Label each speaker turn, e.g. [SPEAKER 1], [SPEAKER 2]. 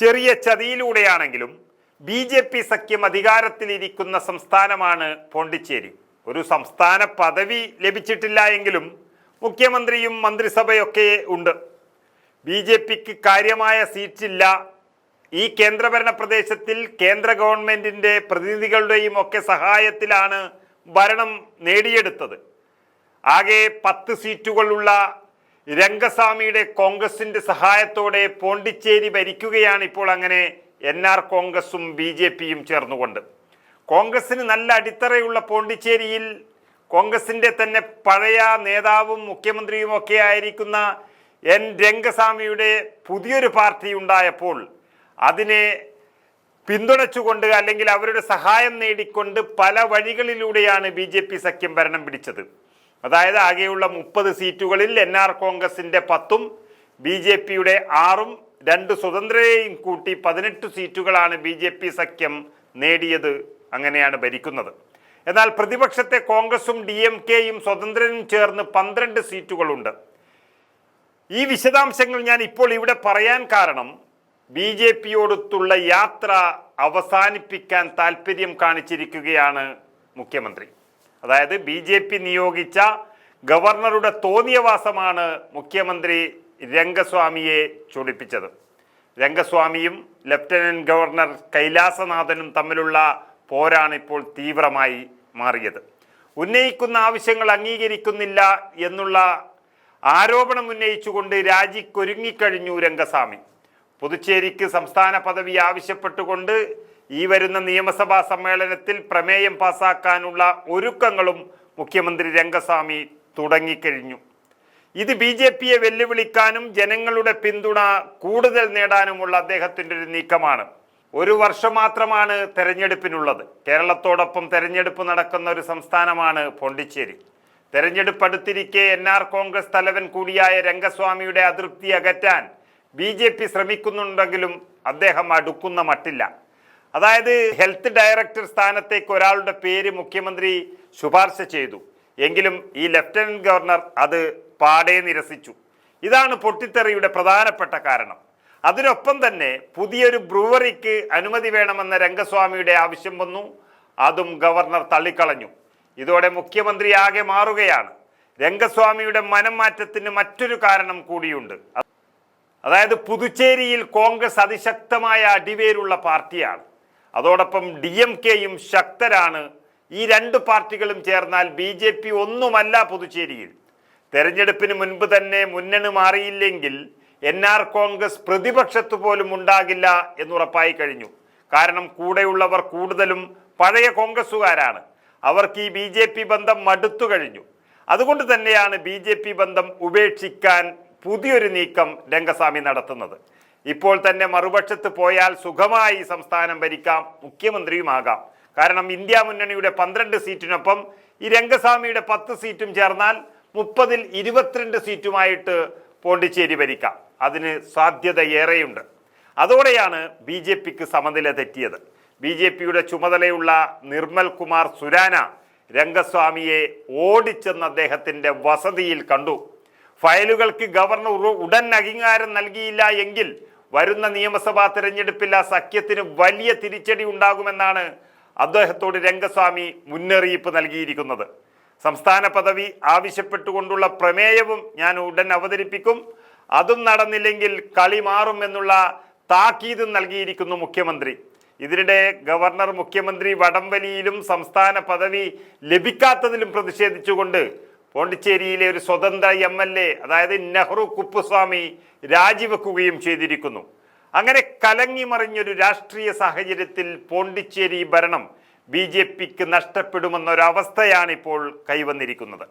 [SPEAKER 1] ചെറിയ ചതിയിലൂടെയാണെങ്കിലും B J P സഖ്യം അധികാരത്തിലിരിക്കുന്ന സംസ്ഥാനമാണ് പോണ്ടിച്ചേരി. ഒരു സംസ്ഥാന പദവി ലഭിച്ചിട്ടില്ല എങ്കിലും മുഖ്യമന്ത്രിയും മന്ത്രിസഭയൊക്കെ ഉണ്ട്. ബി ജെ പിക്ക് കാര്യമായ സീറ്റില്ല. ഈ കേന്ദ്രഭരണ പ്രദേശത്തിൽ കേന്ദ്ര ഗവൺമെന്റിന്റെ പ്രതിനിധികളുടെയും ഒക്കെ സഹായത്തിലാണ് ഭരണം നേടിയെടുത്തത്. ആകെ പത്ത് സീറ്റുകളുള്ള രംഗസ്വാമിയുടെ കോൺഗ്രസിന്റെ സഹായത്തോടെ പോണ്ടിച്ചേരി ഭരിക്കുകയാണ് ഇപ്പോൾ അങ്ങനെ എൻ ആർ കോൺഗ്രസും ബി ജെ പിയും ചേർന്നുകൊണ്ട്. കോൺഗ്രസിന് നല്ല അടിത്തറയുള്ള പോണ്ടിച്ചേരിയിൽ കോൺഗ്രസിന്റെ തന്നെ പഴയ നേതാവും മുഖ്യമന്ത്രിയും ഒക്കെ ആയിരിക്കുന്ന എൻ രംഗസ്വാമിയുടെ പുതിയൊരു പാർട്ടി ഉണ്ടായപ്പോൾ അതിനെ പിന്തുണച്ചുകൊണ്ട് അല്ലെങ്കിൽ അവരുടെ സഹായം നേടിക്കൊണ്ട് പല വഴികളിലൂടെയാണ് ബി സഖ്യം ഭരണം പിടിച്ചത്. അതായത് ആകെയുള്ള മുപ്പത് സീറ്റുകളിൽ എൻ ആർ കോൺഗ്രസിന്റെ പത്തും ബി ജെ പിയുടെ ആറും രണ്ട് സ്വതന്ത്രരെയും കൂട്ടി പതിനെട്ട് സീറ്റുകളാണ് ബി ജെ പി സഖ്യം നേടിയത്. അങ്ങനെയാണ് ഭരിക്കുന്നത്. എന്നാൽ പ്രതിപക്ഷത്തെ കോൺഗ്രസും ഡി എം കെയും സ്വതന്ത്രനും ചേർന്ന് പന്ത്രണ്ട് സീറ്റുകളുണ്ട്. ഈ വിശദാംശങ്ങൾ ഞാൻ ഇപ്പോൾ ഇവിടെ പറയാൻ കാരണം ബി ജെ പിയോടൊത്തുള്ള യാത്ര അവസാനിപ്പിക്കാൻ താല്പര്യം കാണിച്ചിരിക്കുകയാണ് മുഖ്യമന്ത്രി. അതായത് ബി ജെ പി നിയോഗിച്ച ഗവർണറുടെ തോന്നിയവാസമാണ് മുഖ്യമന്ത്രി രംഗസ്വാമിയെ ചൊടിപ്പിച്ചത്. രംഗസ്വാമിയും ലഫ്റ്റനന്റ് ഗവർണർ കൈലാസനാഥനും തമ്മിലുള്ള പോരാണ് ഇപ്പോൾ തീവ്രമായി മാറിയത്. ഉന്നയിക്കുന്ന ആവശ്യങ്ങൾ അംഗീകരിക്കുന്നില്ല എന്നുള്ള ആരോപണം ഉന്നയിച്ചുകൊണ്ട് രാജിക്കൊരുങ്ങിക്കഴിഞ്ഞു രംഗസ്വാമി. പുതുച്ചേരിക്ക് സംസ്ഥാന പദവി ആവശ്യപ്പെട്ടുകൊണ്ട് ഈ വരുന്ന നിയമസഭാ സമ്മേളനത്തിൽ പ്രമേയം പാസാക്കാനുള്ള ഒരുക്കങ്ങളും മുഖ്യമന്ത്രി രംഗസ്വാമി തുടങ്ങിക്കഴിഞ്ഞു. ഇത് ബി ജെ പിയെ വെല്ലുവിളിക്കാനും ജനങ്ങളുടെ പിന്തുണ കൂടുതൽ നേടാനുമുള്ള അദ്ദേഹത്തിന്റെ ഒരു നീക്കമാണ്. ഒരു വർഷം മാത്രമാണ് തെരഞ്ഞെടുപ്പിനുള്ളത്. കേരളത്തോടൊപ്പം തെരഞ്ഞെടുപ്പ് നടക്കുന്ന ഒരു സംസ്ഥാനമാണ് പോണ്ടിച്ചേരി. തെരഞ്ഞെടുപ്പ് അടുത്തിരിക്കെ എൻ ആർ കോൺഗ്രസ് തലവൻ കൂടിയായ രംഗസ്വാമിയുടെ അതൃപ്തി അകറ്റാൻ ബി ജെ പി ശ്രമിക്കുന്നുണ്ടെങ്കിലും അദ്ദേഹം അടുക്കുന്ന മട്ടില്ല. അതായത് ഹെൽത്ത് ഡയറക്ടർ സ്ഥാനത്തേക്ക് ഒരാളുടെ പേര് മുഖ്യമന്ത്രി ശുപാർശ ചെയ്തു. എങ്കിലും ഈ ലഫ്റ്റനന്റ് ഗവർണർ അത് പാടെ നിരസിച്ചു. ഇതാണ് പൊട്ടിത്തെറിയുടെ പ്രധാനപ്പെട്ട കാരണം. അതിനൊപ്പം തന്നെ പുതിയൊരു ബ്രൂവറിക്ക് അനുമതി വേണമെന്ന രംഗസ്വാമിയുടെ ആവശ്യം വന്നു. അതും ഗവർണർ തള്ളിക്കളഞ്ഞു. ഇതോടെ മുഖ്യമന്ത്രി ആകെ മാറുകയാണ്. രംഗസ്വാമിയുടെ മനം മാറ്റത്തിന് മറ്റൊരു കാരണം കൂടിയുണ്ട്. അതായത് പുതുച്ചേരിയിൽ കോൺഗ്രസ് അതിശക്തമായ അടിവേരുള്ള പാർട്ടിയാണ്. അതോടൊപ്പം ഡി എം കെയും ശക്തരാണ്. ഈ രണ്ട് പാർട്ടികളും ചേർന്നാൽ ബി ജെ പി ഒന്നുമല്ല പുതുച്ചേരിയിൽ. തെരഞ്ഞെടുപ്പിന് മുൻപ് തന്നെ മുന്നണി മാറിയില്ലെങ്കിൽ എൻ ആർ കോൺഗ്രസ് പ്രതിപക്ഷത്തു പോലും ഉണ്ടാകില്ല എന്നുറപ്പായി കഴിഞ്ഞു. കാരണം കൂടെയുള്ളവർ കൂടുതലും പഴയ കോൺഗ്രസ്സുകാരാണ്. അവർക്ക് ഈ ബി ജെ പി ബന്ധം മടുത്തു കഴിഞ്ഞു. അതുകൊണ്ട് തന്നെയാണ് ബി ജെ പി ബന്ധം ഉപേക്ഷിക്കാൻ പുതിയൊരു നീക്കം രംഗസ്വാമി നടത്തുന്നത്. ഇപ്പോൾ തന്നെ മറുപക്ഷത്ത് പോയാൽ സുഖമായി സംസ്ഥാനം ഭരിക്കാം മുഖ്യമന്ത്രിയുമാകാം. കാരണം ഇന്ത്യ മുന്നണിയുടെ പന്ത്രണ്ട് സീറ്റിനൊപ്പം ഈ രംഗസ്വാമിയുടെ പത്ത് സീറ്റും ചേർന്നാൽ മുപ്പതിൽ ഇരുപത്തിരണ്ട് സീറ്റുമായിട്ട് പോണ്ടിച്ചേരി ഭരിക്കാം. അതിന് സാധ്യത ഏറെയുണ്ട്. അതോടെയാണ് ബി ജെ പിക്ക് സമനില തെറ്റിയത്. ബി ജെ പിയുടെ ചുമതലയുള്ള നിർമ്മൽ കുമാർ സുരാന രംഗസ്വാമിയെ ഓടിച്ചെന്ന് അദ്ദേഹത്തിന്റെ വസതിയിൽ കണ്ടു. ഫയലുകൾക്ക് ഗവർണർ ഉടൻ അംഗീകാരം നൽകിയില്ല എങ്കിൽ വരുന്ന നിയമസഭാ തിരഞ്ഞെടുപ്പിൽ ആ സഖ്യത്തിന് വലിയ തിരിച്ചടി ഉണ്ടാകുമെന്നാണ് അദ്ദേഹത്തോട് രംഗസ്വാമി മുന്നറിയിപ്പ് നൽകിയിരിക്കുന്നത്. സംസ്ഥാന പദവി ആവശ്യപ്പെട്ടുകൊണ്ടുള്ള പ്രമേയവും ഞാൻ ഉടൻ അവതരിപ്പിക്കും. അതും നടന്നില്ലെങ്കിൽ കളി മാറും എന്നുള്ള താക്കീതും നൽകിയിരിക്കുന്നു മുഖ്യമന്ത്രി. ഇതിനിടെ ഗവർണർ മുഖ്യമന്ത്രി വടംവലിയിലും സംസ്ഥാന പദവി ലഭിക്കാത്തതിലും പ്രതിഷേധിച്ചുകൊണ്ട് പോണ്ടിച്ചേരിയിലെ ഒരു സ്വതന്ത്ര എം എൽ എ അതായത് നെഹ്റു കുപ്പുസ്വാമി രാജിവെക്കുകയും ചെയ്തിരിക്കുന്നു. അങ്ങനെ കലങ്ങി മറിഞ്ഞൊരു രാഷ്ട്രീയ സാഹചര്യത്തിൽ പോണ്ടിച്ചേരി ഭരണം ബി ജെ പിക്ക് നഷ്ടപ്പെടുമെന്നൊരവസ്ഥയാണിപ്പോൾ കൈവന്നിരിക്കുന്നത്.